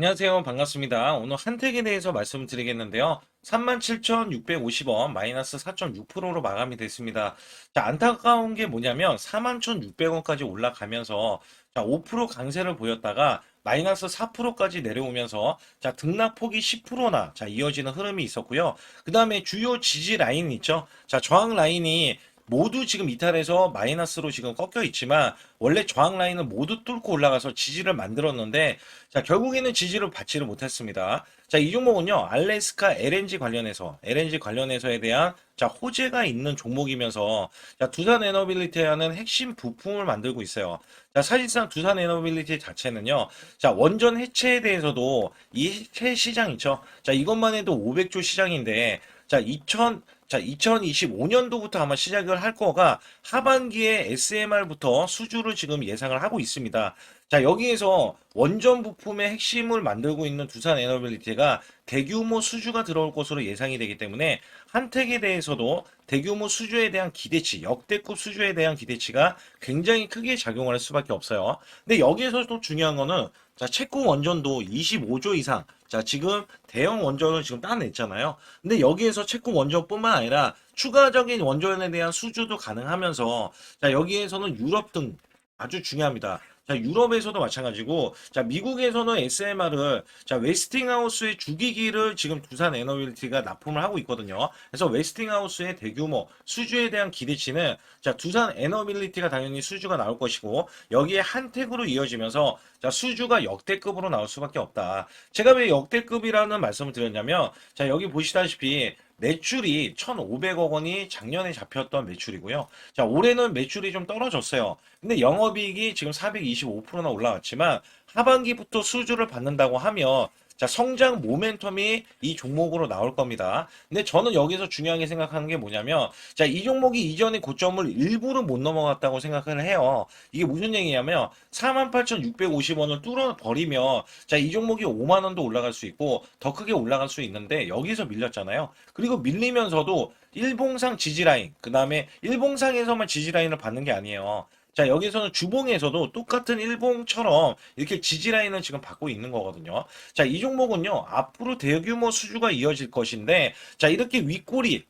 안녕하세요. 반갑습니다. 오늘 한택에 대해서 말씀드리겠는데요. 37,650원 마이너스 4.6%로 마감이 됐습니다. 자, 안타까운 게 뭐냐면 41,600원까지 올라가면서 자, 5% 강세를 보였다가 마이너스 4%까지 내려오면서 자, 등락폭이 10%나 자, 이어지는 흐름이 있었고요. 그 다음에 주요 지지 라인 있죠. 자, 저항 라인이 모두 지금 이탈해서 마이너스로 지금 꺾여 있지만 원래 저항 라인을 모두 뚫고 올라가서 지지를 만들었는데 자 결국에는 지지를 받지를 못했습니다. 자이 종목은요 알래스카 LNG 관련해서 LNG 관련해서에 대한 자 호재가 있는 종목이면서 자 두산 에너빌리티라는 핵심 부품을 만들고 있어요. 자 사실상 두산 에너빌리티 자체는요 자 원전 해체에 대해서도 이 해체 시장 있죠. 자 이것만 해도 500조 시장인데 자 2000, 자 2025년도부터 아마 시작을 할 거가 하반기에 SMR부터 수주를 지금 예상을 하고 있습니다. 자 여기에서 원전 부품의 핵심을 만들고 있는 두산 에너빌리티가 대규모 수주가 들어올 것으로 예상이 되기 때문에 한택에 대해서도 대규모 수주에 대한 기대치, 역대급 수주에 대한 기대치가 굉장히 크게 작용을 할 수밖에 없어요. 근데 여기에서 또 중요한 거는 자, 체코 원전도 25조 이상. 자, 지금 대형 원전을 지금 따냈잖아요. 근데 여기에서 체코 원전뿐만 아니라 추가적인 원전에 대한 수주도 가능하면서 자, 여기에서는 유럽 등 아주 중요합니다. 자, 유럽에서도 마찬가지고, 자, 미국에서는 SMR을, 자, 웨스팅하우스의 주기기를 지금 두산 에너빌리티가 납품을 하고 있거든요. 그래서 웨스팅하우스의 대규모 수주에 대한 기대치는, 자, 두산 에너빌리티가 당연히 수주가 나올 것이고, 여기에 한택으로 이어지면서, 자, 수주가 역대급으로 나올 수밖에 없다. 제가 왜 역대급이라는 말씀을 드렸냐면, 자, 여기 보시다시피, 매출이 1,500억 원이 작년에 잡혔던 매출이고요. 자, 올해는 매출이 좀 떨어졌어요. 근데 영업이익이 지금 425%나 올라왔지만 하반기부터 수주를 받는다고 하면 자, 성장 모멘텀이 이 종목으로 나올 겁니다. 근데 저는 여기서 중요하게 생각하는 게 뭐냐면, 자, 이 종목이 이전의 고점을 일부러 못 넘어갔다고 생각을 해요. 이게 무슨 얘기냐면, 48,650원을 뚫어버리면, 자, 이 종목이 5만원도 올라갈 수 있고, 더 크게 올라갈 수 있는데, 여기서 밀렸잖아요. 그리고 밀리면서도 일봉상 지지라인, 그 다음에 일봉상에서만 지지라인을 받는 게 아니에요. 자, 여기서는 주봉에서도 똑같은 일봉처럼 이렇게 지지라인을 지금 받고 있는 거거든요. 자, 이 종목은요, 앞으로 대규모 수주가 이어질 것인데, 자, 이렇게 윗꼬리,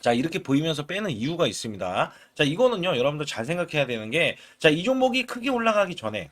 자, 이렇게 보이면서 빼는 이유가 있습니다. 자, 이거는요, 여러분들 잘 생각해야 되는 게, 자, 이 종목이 크게 올라가기 전에,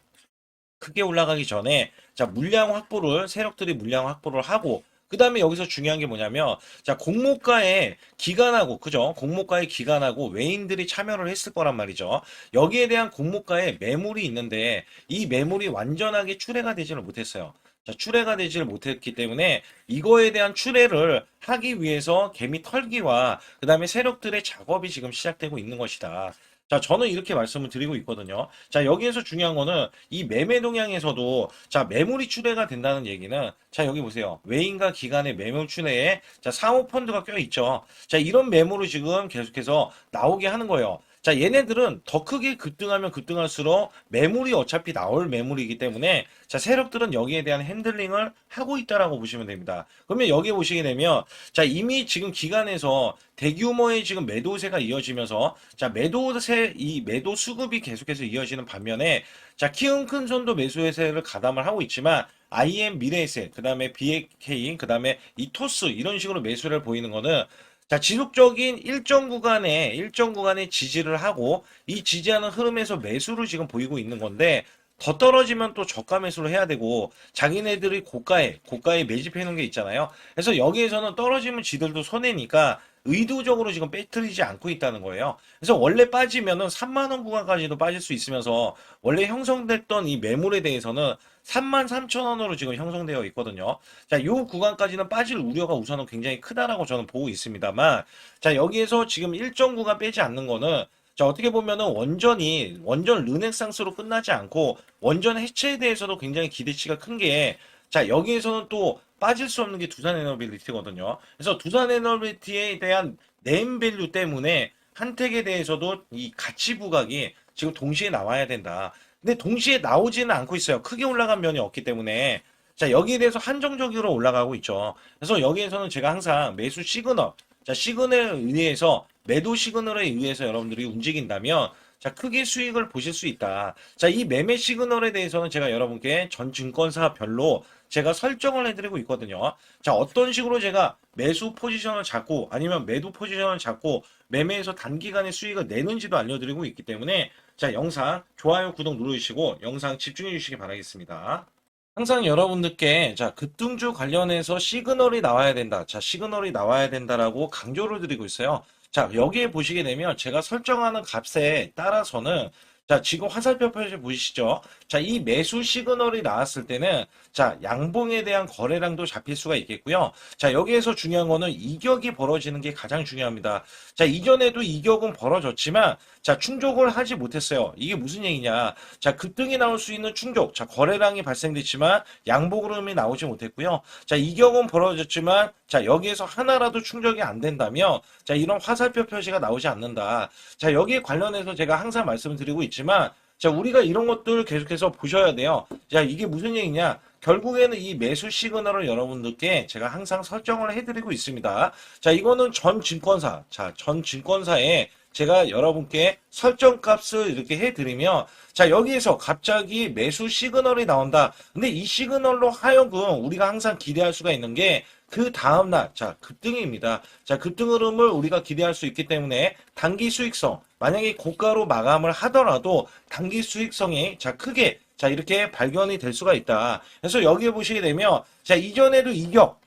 크게 올라가기 전에, 자, 물량 확보를, 세력들이 물량 확보를 하고, 그 다음에 여기서 중요한 게 뭐냐면, 자, 공모가에 기간하고, 그죠? 공모가에 기간하고 외인들이 참여를 했을 거란 말이죠. 여기에 대한 공모가에 매물이 있는데, 이 매물이 완전하게 출회가 되지를 못했어요. 자, 출회가 되지를 못했기 때문에 이거에 대한 출회를 하기 위해서 개미 털기와 그 다음에 세력들의 작업이 지금 시작되고 있는 것이다. 자, 저는 이렇게 말씀을 드리고 있거든요. 자, 여기에서 중요한 거는 이 매매 동향에서도 자, 매물이 출회가 된다는 얘기는 자, 여기 보세요. 외인과 기관의 매물 출회에 자, 사모펀드가 껴 있죠. 자, 이런 매물을 지금 계속해서 나오게 하는 거예요. 자, 얘네들은 더 크게 급등하면 급등할수록 매물이 어차피 나올 매물이기 때문에 자, 세력들은 여기에 대한 핸들링을 하고 있다라고 보시면 됩니다. 그러면 여기 보시게 되면 자, 이미 지금 기간에서 대규모의 지금 매도세가 이어지면서 자, 매도세 이 매도 수급이 계속해서 이어지는 반면에 자, 키운 큰 손도 매수세를 가담을 하고 있지만 IM 미래에셋, 그 다음에 BK, 그 다음에 이 토스 이런 식으로 매수를 보이는 거는 자, 지속적인 일정 구간에, 일정 구간에 지지를 하고, 이 지지하는 흐름에서 매수를 지금 보이고 있는 건데, 더 떨어지면 또 저가 매수를 해야 되고, 자기네들이 고가에, 고가에 매집해 놓은 게 있잖아요. 그래서 여기에서는 떨어지면 지들도 손해니까, 의도적으로 지금 빼뜨리지 않고 있다는 거예요. 그래서 원래 빠지면은 3만 원 구간까지도 빠질 수 있으면서, 원래 형성됐던 이 매물에 대해서는 3만 3천 원으로 지금 형성되어 있거든요. 자, 요 구간까지는 빠질 우려가 우선은 굉장히 크다라고 저는 보고 있습니다만, 자, 여기에서 지금 일정 구간 빼지 않는 거는, 자, 어떻게 보면은 원전이, 원전 르네상스로 끝나지 않고, 원전 해체에 대해서도 굉장히 기대치가 큰 게, 자, 여기에서는 또 빠질 수 없는 게 두산 에너빌리티거든요. 그래서 두산 에너빌리티에 대한 네임밸류 때문에 한택에 대해서도 이 가치 부각이 지금 동시에 나와야 된다. 근데 동시에 나오지는 않고 있어요. 크게 올라간 면이 없기 때문에. 자, 여기에 대해서 한정적으로 올라가고 있죠. 그래서 여기에서는 제가 항상 매수 시그널, 자, 시그널에 의해서, 매도 시그널에 의해서 여러분들이 움직인다면, 자, 크게 수익을 보실 수 있다. 자, 이 매매 시그널에 대해서는 제가 여러분께 전 증권사별로 제가 설정을 해드리고 있거든요. 자, 어떤 식으로 제가 매수 포지션을 잡고 아니면 매도 포지션을 잡고 매매에서 단기간에 수익을 내는지도 알려드리고 있기 때문에 자, 영상 좋아요, 구독 누르시고 영상 집중해 주시기 바라겠습니다. 항상 여러분들께 자 급등주 관련해서 시그널이 나와야 된다. 자 시그널이 나와야 된다라고 강조를 드리고 있어요. 자 여기에 보시게 되면 제가 설정하는 값에 따라서는 자 지금 화살표 표시 보이시죠? 자 이 매수 시그널이 나왔을 때는 자 양봉에 대한 거래량도 잡힐 수가 있겠고요. 자 여기에서 중요한 거는 이격이 벌어지는 게 가장 중요합니다. 자 이전에도 이격은 벌어졌지만 자 충족을 하지 못했어요. 이게 무슨 얘기냐? 자 급등이 나올 수 있는 충족, 자 거래량이 발생됐지만 양복 흐름이 나오지 못했고요. 자 이격은 벌어졌지만 자 여기에서 하나라도 충족이 안 된다면 자 이런 화살표 표시가 나오지 않는다. 자 여기에 관련해서 제가 항상 말씀을 드리고 있지만 자 우리가 이런 것들 계속해서 보셔야 돼요. 자 이게 무슨 얘기냐? 결국에는 이 매수 시그널을 여러분들께 제가 항상 설정을 해드리고 있습니다. 자, 이거는 전 증권사, 자, 전 증권사에 제가 여러분께 설정 값을 이렇게 해드리면, 자, 여기에서 갑자기 매수 시그널이 나온다. 근데 이 시그널로 하여금 우리가 항상 기대할 수가 있는 게, 그 다음날, 자, 급등입니다. 자, 급등 흐름을 우리가 기대할 수 있기 때문에 단기 수익성, 만약에 고가로 마감을 하더라도 단기 수익성이, 자, 크게 자, 이렇게 발견이 될 수가 있다. 그래서 여기에 보시게 되면, 자, 이전에도 이격,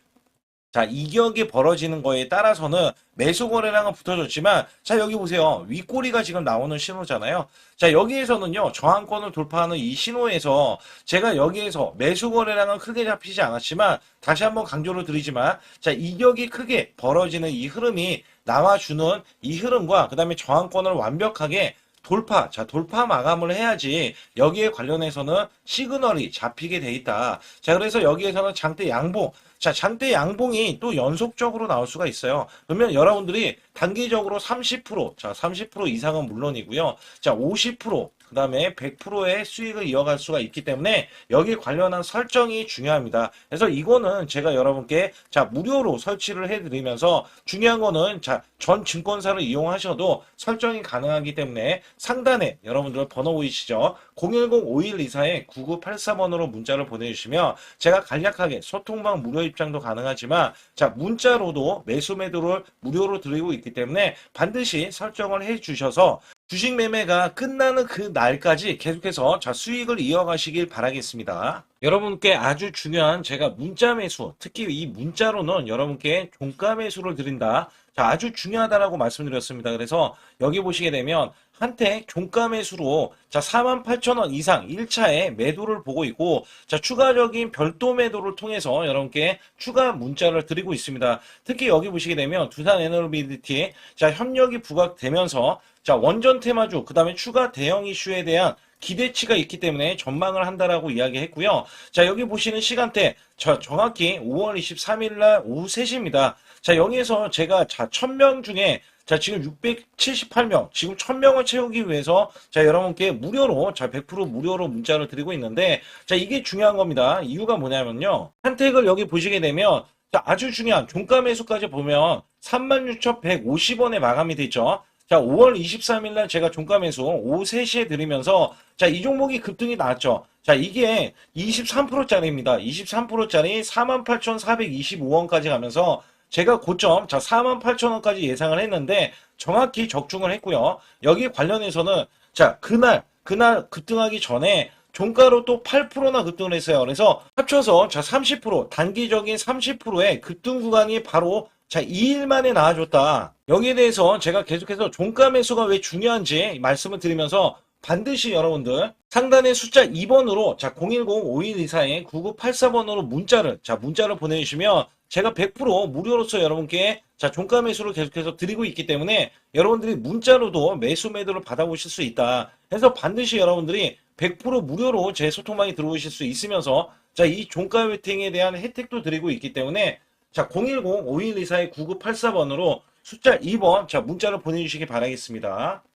자, 이격이 벌어지는 거에 따라서는 매수 거래량은 붙어졌지만, 자, 여기 보세요. 윗꼬리가 지금 나오는 신호잖아요. 자, 여기에서는요, 저항권을 돌파하는 이 신호에서 제가 여기에서 매수 거래량은 크게 잡히지 않았지만, 다시 한번 강조를 드리지만, 자, 이격이 크게 벌어지는 이 흐름이 나와주는 이 흐름과, 그 다음에 저항권을 완벽하게 돌파, 자, 돌파 마감을 해야지 여기에 관련해서는 시그널이 잡히게 돼 있다. 자, 그래서 여기에서는 장대 양봉, 자, 장대 양봉이 또 연속적으로 나올 수가 있어요. 그러면 여러분들이 단기적으로 30%, 자, 30% 이상은 물론이고요. 자, 50%, 그 다음에 100%의 수익을 이어갈 수가 있기 때문에 여기 관련한 설정이 중요합니다. 그래서 이거는 제가 여러분께 자 무료로 설치를 해드리면서 중요한 거는 자 전 증권사를 이용하셔도 설정이 가능하기 때문에 상단에 여러분들 번호 보이시죠? 010-5124-9984번으로 문자를 보내주시면 제가 간략하게 소통방 무료 입장도 가능하지만 자 문자로도 매수 매도를 무료로 드리고 있기 때문에 반드시 설정을 해주셔서 주식 매매가 끝나는 그 날까지 계속해서 자 수익을 이어가시길 바라겠습니다. 여러분께 아주 중요한 제가 문자 매수, 특히 이 문자로는 여러분께 종가 매수를 드린다. 자, 아주 중요하다라고 말씀드렸습니다. 그래서 여기 보시게 되면 한택 종가 매수로 자 48,000원 이상 1차에 매도를 보고 있고 자 추가적인 별도 매도를 통해서 여러분께 추가 문자를 드리고 있습니다. 특히 여기 보시게 되면 두산 에너비리티 자 협력이 부각되면서 자 원전 테마주 그 다음에 추가 대형 이슈에 대한 기대치가 있기 때문에 전망을 한다라고 이야기했고요. 자 여기 보시는 시간대 저 정확히 5월 23일 날 오후 3시입니다. 자 여기에서 제가 자 1000명 중에 자, 지금 678명, 지금 1000명을 채우기 위해서, 자, 여러분께 무료로, 자, 100% 무료로 문자를 드리고 있는데, 자, 이게 중요한 겁니다. 이유가 뭐냐면요. 한택을 여기 보시게 되면, 자, 아주 중요한 종가 매수까지 보면 36,150원에 마감이 되죠. 자, 5월 23일 날 제가 종가 매수 오후 3시에 드리면서, 자, 이 종목이 급등이 나왔죠. 자, 이게 23%짜리입니다. 23%짜리 48,425원까지 가면서, 제가 고점, 자, 48,000원까지 예상을 했는데, 정확히 적중을 했고요. 여기 관련해서는, 자, 그날, 그날 급등하기 전에, 종가로 또 8%나 급등을 했어요. 그래서 합쳐서, 자, 30%, 단기적인 30%의 급등 구간이 바로, 자, 2일 만에 나와줬다. 여기에 대해서 제가 계속해서 종가 매수가 왜 중요한지 말씀을 드리면서, 반드시 여러분들 상단의 숫자 2번으로 자 010-5124-9984번으로 문자를 자 문자를 보내주시면 제가 100% 무료로서 여러분께 자 종가 매수를 계속해서 드리고 있기 때문에 여러분들이 문자로도 매수 매도를 받아보실 수 있다. 해서 반드시 여러분들이 100% 무료로 제 소통방에 들어오실 수 있으면서 자 이 종가 웨팅에 대한 혜택도 드리고 있기 때문에 자 010-5124-9984번으로 숫자 2번 자 문자를 보내주시기 바라겠습니다.